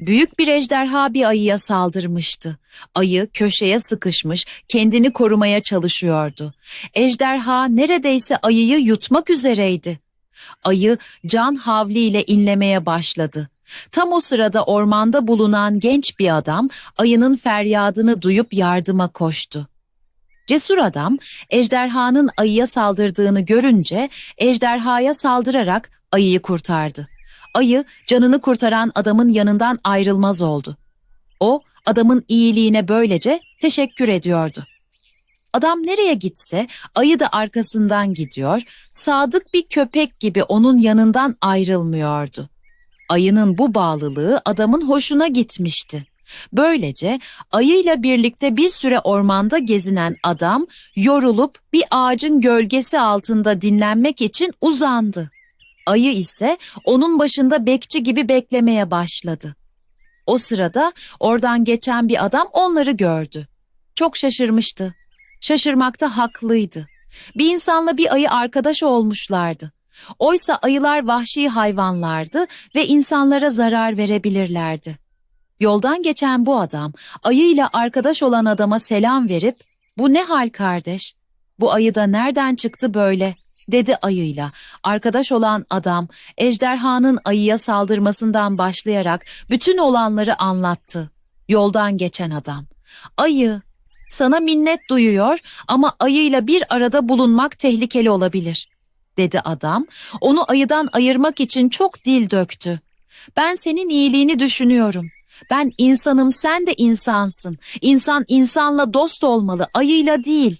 Büyük bir ejderha bir ayıya saldırmıştı. Ayı köşeye sıkışmış, kendini korumaya çalışıyordu. Ejderha neredeyse ayıyı yutmak üzereydi. Ayı can havliyle inlemeye başladı. Tam o sırada ormanda bulunan genç bir adam ayının feryadını duyup yardıma koştu. Cesur adam ejderhanın ayıya saldırdığını görünce ejderhaya saldırarak ayıyı kurtardı. Ayı canını kurtaran adamın yanından ayrılmaz oldu. O adamın iyiliğine böylece teşekkür ediyordu. Adam nereye gitse ayı da arkasından gidiyor, sadık bir köpek gibi onun yanından ayrılmıyordu. Ayının bu bağlılığı adamın hoşuna gitmişti. Böylece ayıyla birlikte bir süre ormanda gezinen adam yorulup bir ağacın gölgesi altında dinlenmek için uzandı. Ayı ise onun başında bekçi gibi beklemeye başladı. O sırada oradan geçen bir adam onları gördü. Çok şaşırmıştı. Şaşırmakta haklıydı. Bir insanla bir ayı arkadaş olmuşlardı. Oysa ayılar vahşi hayvanlardı ve insanlara zarar verebilirlerdi. Yoldan geçen bu adam ayıyla arkadaş olan adama selam verip "Bu ne hal kardeş? Bu ayı da nereden çıktı böyle?" Dedi ayıyla. Arkadaş olan adam ejderhanın ayıya saldırmasından başlayarak bütün olanları anlattı. Yoldan geçen adam. Ayı, sana minnet duyuyor ama ayıyla bir arada bulunmak tehlikeli olabilir, dedi adam. Onu ayıdan ayırmak için çok dil döktü. Ben senin iyiliğini düşünüyorum. Ben insanım, sen de insansın. İnsan insanla dost olmalı, ayıyla değil.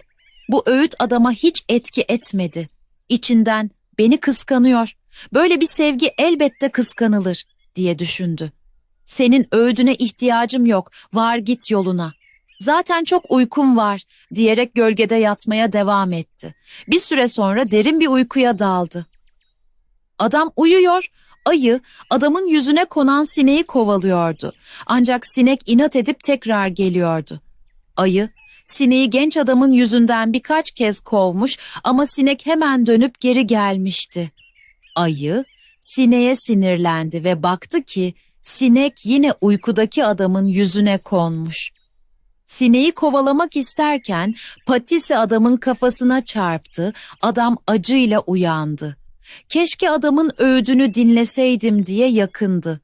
Bu öğüt adama hiç etki etmedi. İçinden beni kıskanıyor. Böyle bir sevgi elbette kıskanılır diye düşündü. Senin öğüdüne ihtiyacım yok. Var git yoluna. Zaten çok uykum var diyerek gölgede yatmaya devam etti. Bir süre sonra derin bir uykuya daldı. Adam uyuyor, ayı adamın yüzüne konan sineği kovalıyordu. Ancak sinek inat edip tekrar geliyordu. Ayı sineği genç adamın yüzünden birkaç kez kovmuş ama sinek hemen dönüp geri gelmişti. Ayı sineğe sinirlendi ve baktı ki sinek yine uykudaki adamın yüzüne konmuş. Sineği kovalamak isterken patisi adamın kafasına çarptı, adam acıyla uyandı. Keşke adamın öğüdünü dinleseydim diye yakındı.